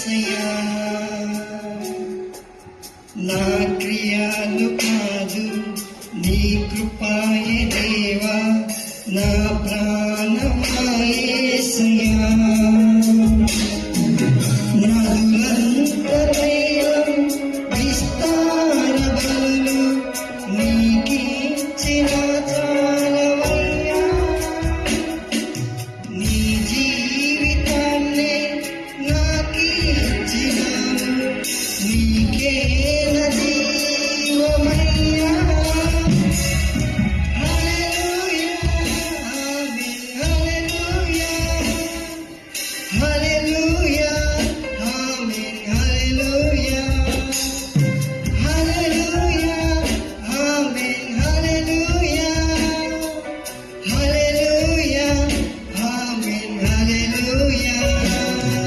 ఏసయ్యా నా క్రియాలు కాదు నీ కృపాయే దేవా. నా ప్రాణమా ఏసయ్యా విస్తార బలు నీకిచ్చిన singing.